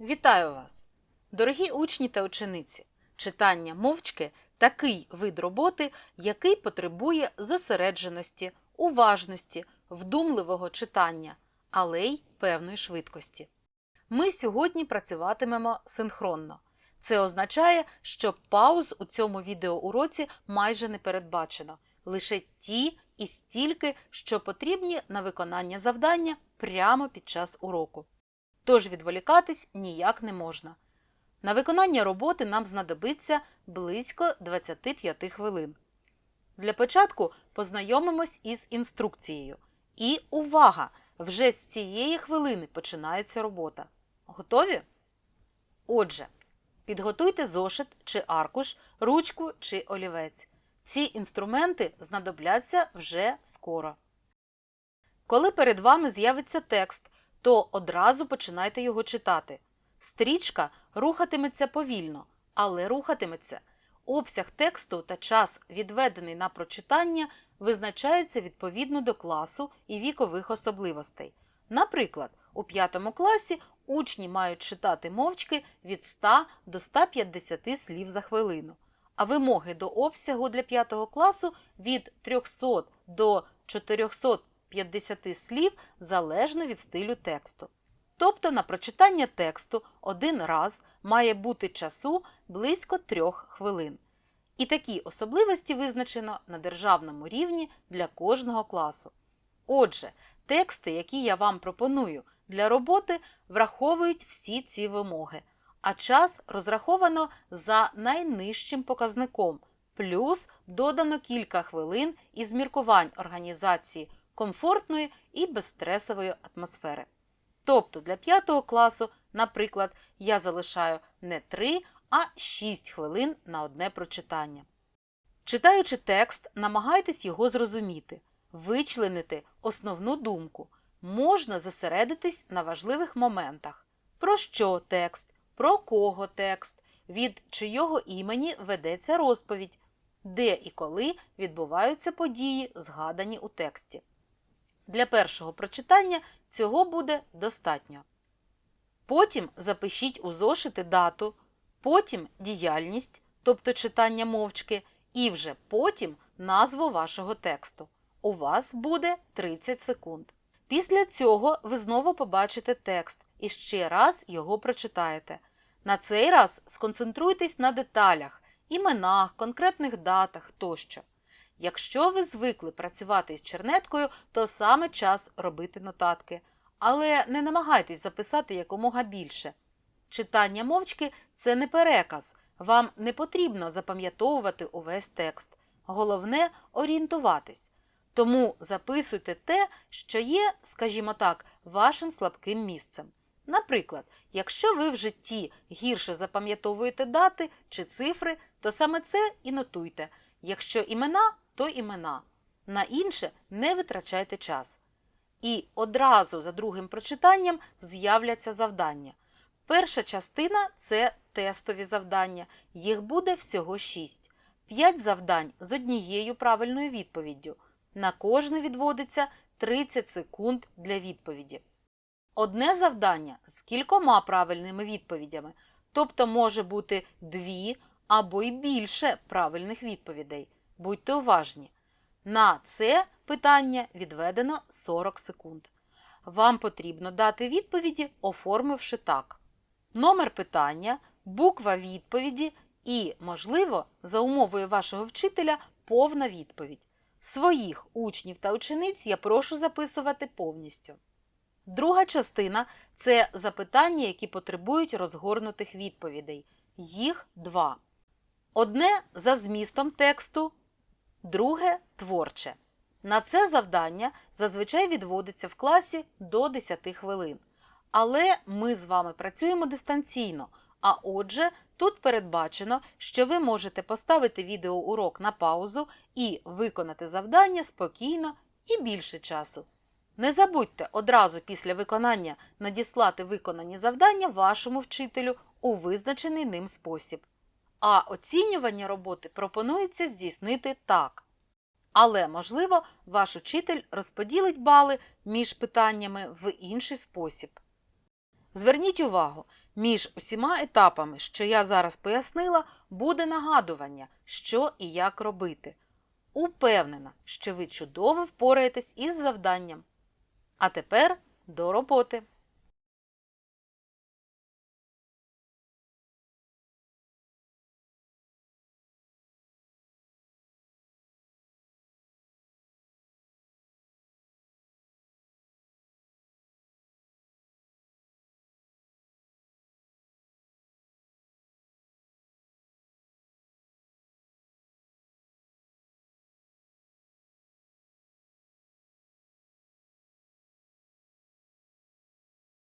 Вітаю вас! Дорогі учні та учениці! Читання мовчки такий вид роботи, який потребує зосередженості, уважності, вдумливого читання, але й певної швидкості. Ми сьогодні працюватимемо синхронно. Це означає, що пауз у цьому відеоуроці майже не передбачено, лише ті і стільки, що потрібні на виконання завдання прямо під час уроку. Тож відволікатись ніяк не можна. На виконання роботи нам знадобиться близько 25 хвилин. Для початку познайомимось із інструкцією. І увага! Вже з цієї хвилини починається робота. Готові? Отже, підготуйте зошит чи аркуш, ручку чи олівець. Ці інструменти знадобляться вже скоро. Коли перед вами з'явиться текст, то одразу починайте його читати. Стрічка рухатиметься повільно, але рухатиметься. Обсяг тексту та час, відведений на прочитання, визначається відповідно до класу і вікових особливостей. Наприклад, у 5 класі учні мають читати мовчки від 100 до 150 слів за хвилину, а вимоги до обсягу для 5 класу від 300 до 450 слів залежно від стилю тексту. Тобто на прочитання тексту один раз має бути часу близько трьох хвилин. І такі особливості визначено на державному рівні для кожного класу. Отже, тексти, які я вам пропоную для роботи, враховують всі ці вимоги, а час розраховано за найнижчим показником, плюс додано кілька хвилин із міркувань організації комфортної і безстресової атмосфери. Тобто для 5 класу, наприклад, я залишаю не 3, а 6 хвилин на одне прочитання. Читаючи текст, намагайтесь його зрозуміти, вичленити основну думку. Можна зосередитись на важливих моментах. Про що текст, про кого текст, від чийого імені ведеться розповідь, де і коли відбуваються події, згадані у тексті. Для першого прочитання цього буде достатньо. Потім запишіть у зошити дату, потім діяльність, тобто читання мовчки, і вже потім назву вашого тексту. У вас буде 30 секунд. Після цього ви знову побачите текст і ще раз його прочитаєте. На цей раз сконцентруйтесь на деталях, іменах, конкретних датах тощо. Якщо ви звикли працювати з чернеткою, то саме час робити нотатки. Але не намагайтесь записати якомога більше. Читання мовчки це не переказ. Вам не потрібно запам'ятовувати увесь текст. Головне орієнтуватись. Тому записуйте те, що є, скажімо так, вашим слабким місцем. Наприклад, якщо ви в житті гірше запам'ятовуєте дати чи цифри, то саме це і нотуйте. Якщо імена, то імена. На інше не витрачайте час. І одразу за другим прочитанням з'являться завдання. Перша частина це тестові завдання. Їх буде всього 6. 5 завдань з однією правильною відповіддю. На кожне відводиться 30 секунд для відповіді. Одне завдання з кількома правильними відповідями, тобто може бути дві або й більше правильних відповідей. Будьте уважні. На це питання відведено 40 секунд. Вам потрібно дати відповіді, оформивши так: номер питання, буква відповіді і, можливо, за умовою вашого вчителя, повна відповідь. Своїх учнів та учениць я прошу записувати повністю. Друга частина це запитання, які потребують розгорнутих відповідей. Їх два. Одне за змістом тексту, друге творче. На це завдання зазвичай відводиться в класі до 10 хвилин. Але ми з вами працюємо дистанційно, а отже, тут передбачено, що ви можете поставити відеоурок на паузу і виконати завдання спокійно і більше часу. Не забудьте одразу після виконання надіслати виконані завдання вашому вчителю у визначений ним спосіб. А оцінювання роботи пропонується здійснити так. Але, можливо, ваш учитель розподілить бали між питаннями в інший спосіб. Зверніть увагу, між усіма етапами, що я зараз пояснила, буде нагадування, що і як робити. Упевнена, що ви чудово впораєтесь із завданням. А тепер до роботи.